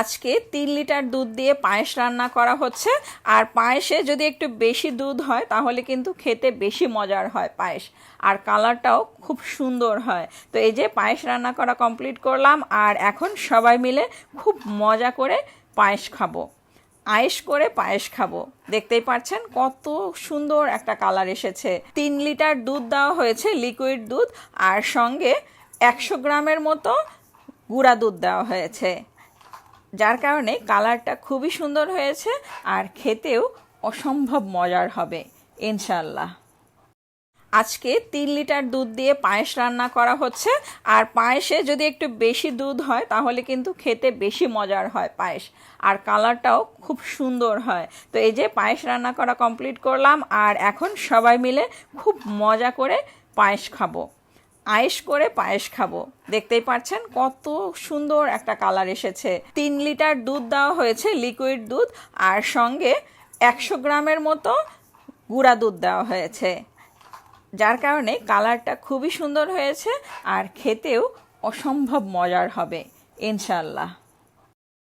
আজকে তিন লিটার দুধ দিয়ে পায়েস রান্না করা হচ্ছে। আর পায়েসে যদি একটু বেশি দুধ হয়, তাহলে কিন্তু খেতে বেশি মজার হয় পায়েস। আর কালারটাও খুব সুন্দর হয়। তো এই যে পায়েস রান্না করা কমপ্লিট করলাম, আর এখন সবাই মিলে খুব মজা করে পায়েস খাব। আয়েস করে পায়েস খাব। দেখতেই পাচ্ছেন কত সুন্দর একটা কালার এসেছে। তিন লিটার দুধ দেওয়া হয়েছে, লিকুইড দুধ, আর সঙ্গে একশো গ্রামের মতো গুঁড়া দুধ দেওয়া হয়েছে। যার কারণে কালারটা খুবই সুন্দর হয়েছে আর খেতেও অসম্ভব মজার হবে ইনশাল্লাহ আজকে তিন লিটার দুধ দিয়ে পায়েস রান্না করা হচ্ছে, আর পায়েসে যদি একটু বেশি দুধ হয়, তাহলে কিন্তু খেতে বেশি মজার হয় পায়েস। আর কালারটাও খুব সুন্দর হয়। তো এই যে পায়েস রান্না করা কমপ্লিট করলাম, আর এখন সবাই মিলে খুব মজা করে পায়েস খাব। আয়েস করে পায়েস খাব। দেখতেই পাচ্ছেন কত সুন্দর একটা কালার এসেছে। তিন লিটার দুধ দেওয়া হয়েছে, লিকুইড দুধ, আর সঙ্গে একশো গ্রামের মতো গুঁড়া দুধ দেওয়া হয়েছে। যার কারণে কালারটা খুবই সুন্দর হয়েছে, আর খেতেও অসম্ভব মজার হবে ইনশাল্লাহ